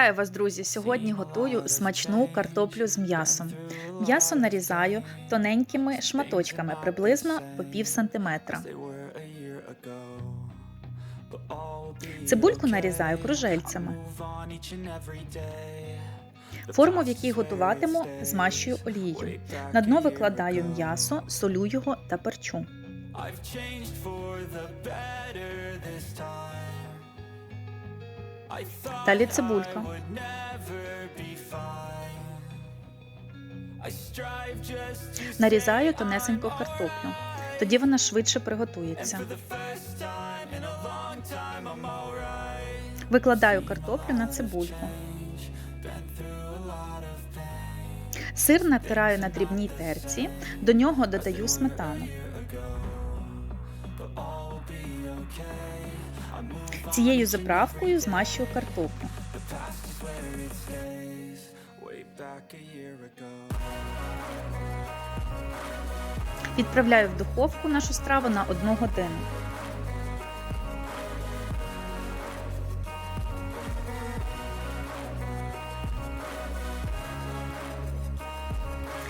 Вітаю вас, друзі! Сьогодні готую смачну картоплю з м'ясом. М'ясо нарізаю тоненькими шматочками, приблизно по пів сантиметра. Цибульку нарізаю кружельцями. Форму, в якій готуватиму, змащую олією. На дно викладаю м'ясо, солю його та перчу. Далі цибулька. Нарізаю тонесенько картоплю. Тоді вона швидше приготується. Викладаю картоплю на цибульку. Сир натираю на дрібній терці, до нього додаю сметану. Цією заправкою змащую картоплю. Відправляю в духовку нашу страву на 1 годину.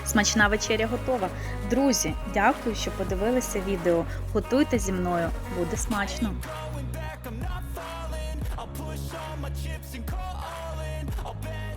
Смачна вечеря готова. Друзі, дякую, що подивилися відео. Готуйте зі мною, буде смачно. Push all my chips and call all in. I'll bet